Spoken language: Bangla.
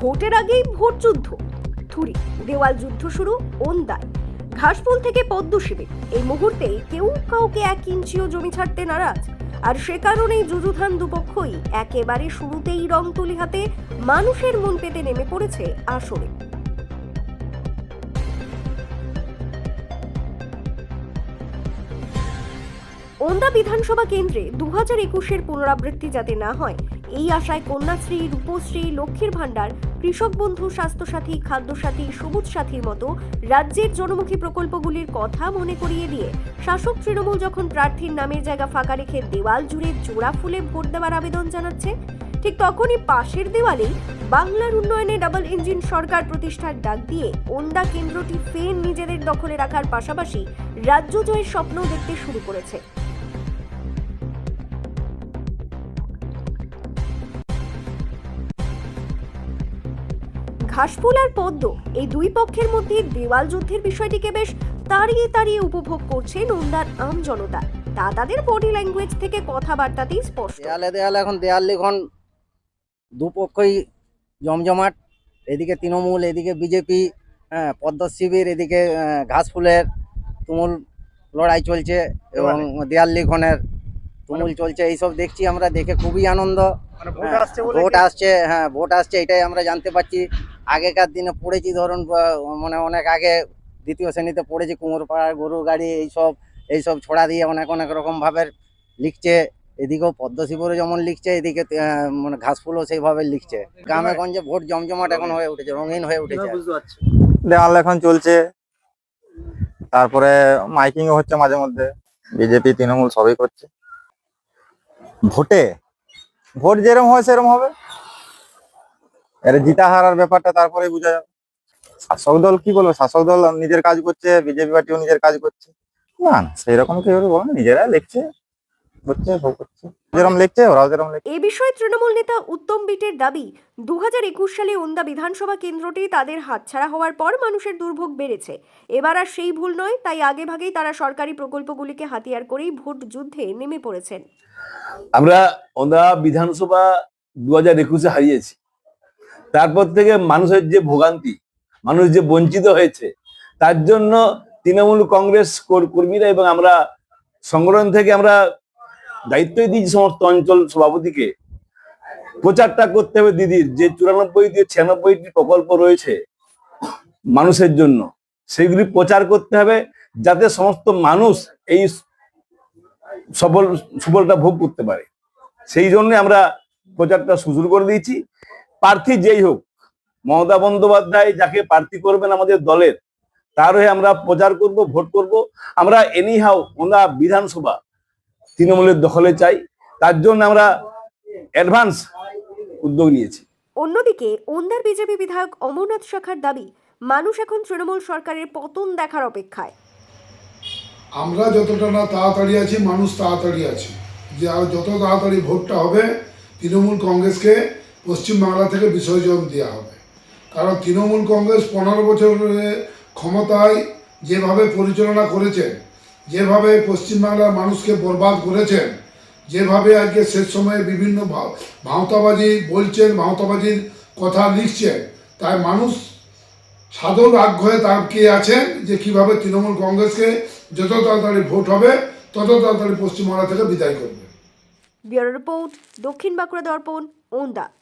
ভোটের আগেই ভোট যুদ্ধ। থুরি দেওয়াল যুদ্ধ শুরু, ওন্দায়। ঘাসফুল থেকে পদ্ম শিবির। এই মুহূর্তে কেউ কাউকে এক ইঞ্চিও জমি ছাড়তে নারাজ। আর সে কারণেই যুযুধান দুপক্ষই একেবারে শুরুতেই রং তুলি হাতে মানুষের মন পেতে নেমে পড়েছে আসরে। ওন্দা বিধানসভা কেন্দ্রে দু হাজার একুশের পুনরাবৃত্তি যাতে না হয় এই আশায় কন্যাশ্রী, রূপশ্রী, লক্ষ্মীর ভাণ্ডার, কৃষক বন্ধু, স্বাস্থ্যসাথী, খাদ্যসাথী, সবুজ সাথীর মতো রাজ্যের জনমুখী প্রকল্পগুলির কথা মনে করিয়ে দিয়ে শাসক তৃণমূল যখন প্রার্থীর নামের জায়গা ফাঁকা রেখে দেওয়াল জুড়ে জোড়া ফুলে ভোট দেওয়ার আবেদন জানাচ্ছে, ঠিক তখনই পাশের দেওয়ালেই বাংলার উন্নয়নে ডাবল ইঞ্জিন সরকার প্রতিষ্ঠার ডাক দিয়ে ওন্দা কেন্দ্রটি ফের নিজেদের দখলে রাখার পাশাপাশি রাজ্য জয়ের স্বপ্ন দেখতে শুরু করেছে। ঘাসফুল আর পদ্ম এই দুই পক্ষের মধ্যে দেওয়াল যুদ্ধের বিষয়টিকে বেশ তাড়িয়ে তাড়িয়ে উপভোগ করছে নন্দার আম জনতা। তা তাদের বডি ল্যাঙ্গুয়েজ থেকে কথাবার্তাতেই স্পষ্ট। দেয়ালে দেয়ালে এখন দেয়াল লিখন দুপক্ষই জমজমাট এদিকে তৃণমূল এদিকে বিজেপি হ্যাঁ পদ্ম শিবির এদিকে ঘাসফুলের তুমুল লড়াই চলছে এবং দেয়াল লিখনের তুমুল চলছে। এইসব দেখছি আমরা দেখে খুবই আনন্দ। মানে ভোট হ্যাঁ, আসছে ভোট আসছে হ্যাঁ ভোট আসছে এটাই আমরা জানতে পারছি। আগেকার দিনে পড়েছি ধরুন মানে অনেক আগে দ্বিতীয় শ্রেণীতে পড়েছি কুমোরপাড়ার গরু গাড়ি এইসব এইসব ছড়া দিয়ে অনেক অনেক রকম ভাবে লিখছে। এদিকেও পদ্মশিবরও যেমন লিখছে এদিকে মানে ঘাসফুলও সেইভাবে লিখছে। গ্রামে গঞ্জে ভোট জমজমাট এখন হয়ে উঠেছে রঙিন হয়ে উঠেছে। দেওয়াল এখন চলছে। তারপরে মাইকিংও হচ্ছে মাঝে মধ্যে। বিজেপি তৃণমূল সবই করছে। ভোটে? ভোট যেরকম হয় সেরকম হবে। এর জিতা হারার ব্যাপারটা তারপরে বোঝা যাবে। শাসক দল কি বলব? শাসক দল নিজের কাজ করছে বিজেপি পার্টিও নিজের কাজ করছে। না না সেই রকম কি হবে বলো নিজেরা লিখছে হচ্ছে সব করছে। যেরকম লিখছে ওরাও যেরকম লিখছে। এ বিষয়ে তৃণমূল নেতা উত্তম বিটের দাবি দুহাজার একুশ সালে ওন্দা বিধানসভা কেন্দ্রটি তাদের হাতছাড়া হওয়ার পর মানুষের দুর্ভোগ বেড়েছে। এবার আর সেই ভুল নয় তাই আগেভাগেই তারা সরকারি প্রকল্পগুলিকে হাতিয়ার করেই ভোট যুদ্ধে নেমে পড়েছেন। আমরা ওন্দা বিধানসভা দু হাজার একুশে হারিয়েছি। তারপর থেকে মানুষের যে ভোগান্তি, মানুষ যে বঞ্চিত হয়েছে, তার জন্য তৃণমূল কংগ্রেস কর- কর্মীরা এবং আমরা সংগঠন থেকে আমরা দায়িত্বই দিয়েছি সমস্ত অঞ্চল সভাপতিকে। প্রচারটা করতে হবে দিদির, যে চুরানব্বই দিয়ে ছিয়ানব্বইটি প্রকল্প রয়েছে মানুষের জন্য, সেগুলি প্রচার করতে হবে যাতে সমস্ত মানুষ এই সফল, সুফলটা ভোগ করতে পারে। সেই জন্য আমরা প্রচারটা শুরু করে দিয়েছি। প্রার্থী যেই হোক মমতা বন্দ্যোপাধ্যায় যাকে প্রার্থী করবেন আমাদের দলের তার হয়ে আমরা প্রচার করব ভোট করব। আমরা এনি হাও ওনা বিধানসভা তৃণমূলের দখলে চাই তার জন্য আমরা অ্যাডভান্স উদ্যোগ নিয়েছি। অন্যদিকে ওন্দার বিজেপি বিধায়ক অমরনাথ শাখার দাবি মানুষ এখন তৃণমূল সরকারের পতন দেখার অপেক্ষায়। আমরা যতটা না তাড়াতাড়ি আছি মানুষ তাড়াতাড়ি আছে। যে যত তাড়াতাড়ি ভোটটা হবে তৃণমূল কংগ্রেসকে পশ্চিমবাংলা থেকে বিসর্জন দেওয়া হবে। কারণ তৃণমূল কংগ্রেস পনেরো বছর ক্ষমতায় যেভাবে পরিচালনা করেছেন, যেভাবে পশ্চিমবাংলার মানুষকে বরবাদ করেছেন, যেভাবে আজকে শেষ সময়ে বিভিন্ন ভাও- ভাঁওতাবাজি বলছেন, ভাঁওতাবাজির কথা লিখছেন, তাই মানুষ সাধক আগ্রহে তাকিয়ে আছেন যে কীভাবে তৃণমূল কংগ্রেসকে যত তাড়াতাড়ি ভোট হবে, তত তাড়াতাড়ি পশ্চিমবাংলা থেকে বিদায় করবে। ব্যুরো রিপোর্ট দক্ষিণ বাঁকুড়া দর্পণ, ওন্দা।